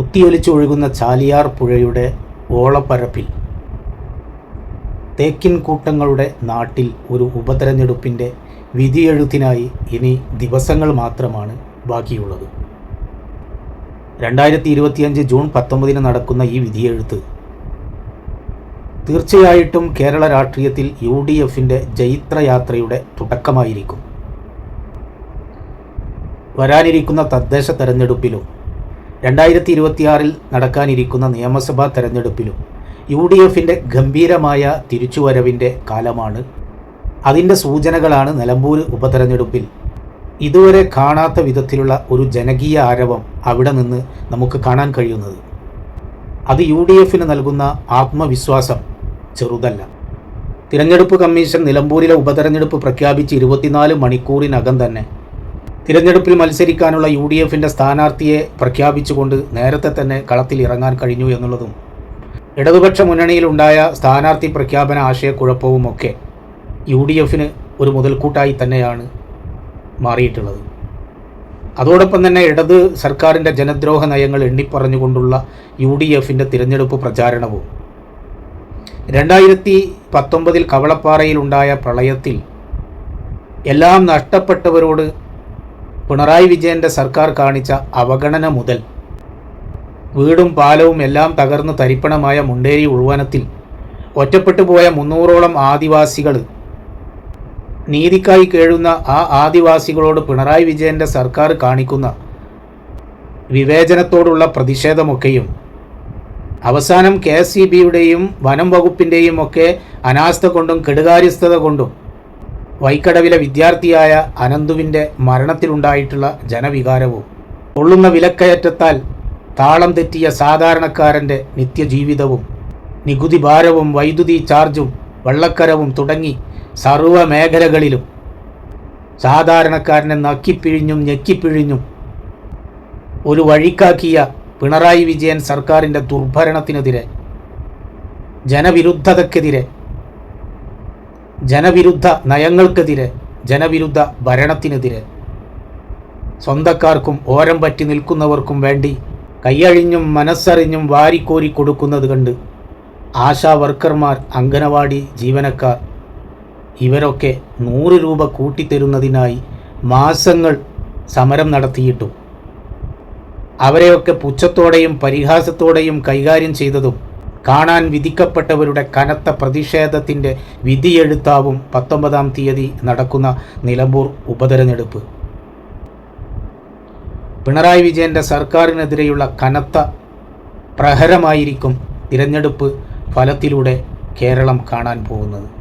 കുത്തിയൊലിച്ചൊഴുകുന്ന ചാലിയാർ പുഴയുടെ ഓളപ്പരപ്പിൽ. തേക്കിൻ കൂട്ടങ്ങളുടെ നാട്ടിൽ ഒരു ഉപതെരഞ്ഞെടുപ്പിന്റെ വിധിയെഴുത്തിനായി ഇനി ദിവസങ്ങൾ മാത്രമാണ് ബാക്കിയുള്ളത്. രണ്ടായിരത്തി ഇരുപത്തിയഞ്ച് ജൂൺ പത്തൊമ്പതിന് നടക്കുന്ന ഈ വിധിയെഴുത്ത് തീർച്ചയായിട്ടും കേരള രാഷ്ട്രീയത്തിൽ യു ഡി എഫിന്റെ ജൈത്രയാത്രയുടെ തുടക്കമായിരിക്കും. വരാനിരിക്കുന്ന തദ്ദേശ തെരഞ്ഞെടുപ്പിലും രണ്ടായിരത്തി ഇരുപത്തിയാറിൽ നടക്കാനിരിക്കുന്ന നിയമസഭാ തെരഞ്ഞെടുപ്പിലും യു ഡി എഫിന്റെ ഗംഭീരമായ തിരിച്ചുവരവിന്റെ കാലമാണ്. അതിന്റെ സൂചനകളാണ് നിലമ്പൂർ ഉപതെരഞ്ഞെടുപ്പിൽ. ഇതുവരെ കാണാത്ത വിധത്തിലുള്ള ഒരു ജനകീയ ആരവം അവിടെ നിന്ന് നമുക്ക് കാണാൻ കഴിയുന്നത്. അത് യു ഡി എഫിന് നൽകുന്ന ആത്മവിശ്വാസം ചെറുതല്ല. തിരഞ്ഞെടുപ്പ് കമ്മീഷൻ നിലമ്പൂരിലെ ഉപതെരഞ്ഞെടുപ്പ് പ്രഖ്യാപിച്ച് ഇരുപത്തിനാല് മണിക്കൂറിനകം തന്നെ തിരഞ്ഞെടുപ്പിൽ മത്സരിക്കാനുള്ള യു ഡി എഫിന്റെ സ്ഥാനാർത്ഥിയെ പ്രഖ്യാപിച്ചുകൊണ്ട് നേരത്തെ തന്നെ കളത്തിൽ ഇറങ്ങാൻ കഴിഞ്ഞു എന്നുള്ളതും ഇടതുപക്ഷ മുന്നണിയിലുണ്ടായ സ്ഥാനാർത്ഥി പ്രഖ്യാപന ആശയക്കുഴപ്പവുമൊക്കെ യു ഡി എഫിന് ഒരു മുതൽക്കൂട്ടായി തന്നെയാണ് മാറിയിട്ടുള്ളത്. അതോടൊപ്പം തന്നെ ഇടത് സർക്കാരിന്റെ ജനദ്രോഹ നയങ്ങൾ എണ്ണിപ്പറഞ്ഞുകൊണ്ടുള്ള യു ഡി എഫിന്റെ തിരഞ്ഞെടുപ്പ് പ്രചാരണവും രണ്ടായിരത്തി പത്തൊമ്പതിൽ കവളപ്പാറയിലുണ്ടായ പ്രളയത്തിൽ എല്ലാം നഷ്ടപ്പെട്ടവരോട് പിണറായി വിജയന്റെ സർക്കാർ കാണിച്ച അവഗണന മുതൽ വീടും പാലവും എല്ലാം തകർന്ന് തരിപ്പണമായ മുണ്ടേരി ഉൾവനത്തിൽ ഒറ്റപ്പെട്ടു പോയ മുന്നൂറോളം ആദിവാസികൾ നീതിക്കായി കേഴുന്ന ആ ആദിവാസികളോട് പിണറായി വിജയന്റെ സർക്കാർ കാണിക്കുന്ന വിവേചനത്തോടുള്ള പ്രതിഷേധമൊക്കെയും അവസാനം കെ എസ് സി ബിയുടെയും വനം വകുപ്പിന്റെയും ഒക്കെ അനാസ്ഥ കൊണ്ടും കെടുകാര്യസ്ഥത കൊണ്ടും വൈക്കടവിലെ വിദ്യാർത്ഥിയായ അനന്തുവിന്റെ മരണത്തിലുണ്ടായിട്ടുള്ള ജനവികാരവും കൊള്ളുന്ന വിലക്കയറ്റത്താൽ താളം തെറ്റിയ സാധാരണക്കാരന്റെ നിത്യജീവിതവും നികുതി ഭാരവും വൈദ്യുതി ചാർജും വള്ളക്കരവും തുടങ്ങി സർവ മേഖലകളിലും സാധാരണക്കാരനെ നക്കിപ്പിഴിഞ്ഞും ഞെക്കിപ്പിഴിഞ്ഞും ഒരു വഴിക്കാക്കിയ പിണറായി വിജയൻ സർക്കാരിന്റെ ദുർഭരണത്തിനെതിരെ ജനവിരുദ്ധതക്കെതിരെ ജനവിരുദ്ധ നയങ്ങൾക്കെതിരെ ജനവിരുദ്ധ ഭരണത്തിനെതിരെ. സ്വന്തക്കാർക്കും ഓരം പറ്റി നിൽക്കുന്നവർക്കും വേണ്ടി കൈയഴിഞ്ഞും മനസ്സറിഞ്ഞും വാരിക്കോരി കൊടുക്കുന്നത് കണ്ട് ആശാ വർക്കർമാർ അംഗനവാടി ജീവനക്കാർ ഇവരൊക്കെ നൂറ് രൂപ കൂട്ടിത്തരുന്നതിനായി മാസങ്ങൾ സമരം നടത്തിയിട്ടു. അവരെയൊക്കെ പുച്ഛത്തോടെയും പരിഹാസത്തോടെയും കൈകാര്യം ചെയ്തതും കാണാൻ വിധിക്കപ്പെട്ടവരുടെ കനത്ത പ്രതിഷേധത്തിന്റെ വിധിയെഴുത്താവും പത്തൊമ്പതാം തീയതി നടക്കുന്ന നിലമ്പൂർ ഉപതെരഞ്ഞെടുപ്പ്. പിണറായി വിജയന്റെ സർക്കാരിനെതിരെയുള്ള കനത്ത പ്രഹരമായിരിക്കും തിരഞ്ഞെടുപ്പ് ഫലത്തിലൂടെ കേരളം കാണാൻ പോകുന്നത്.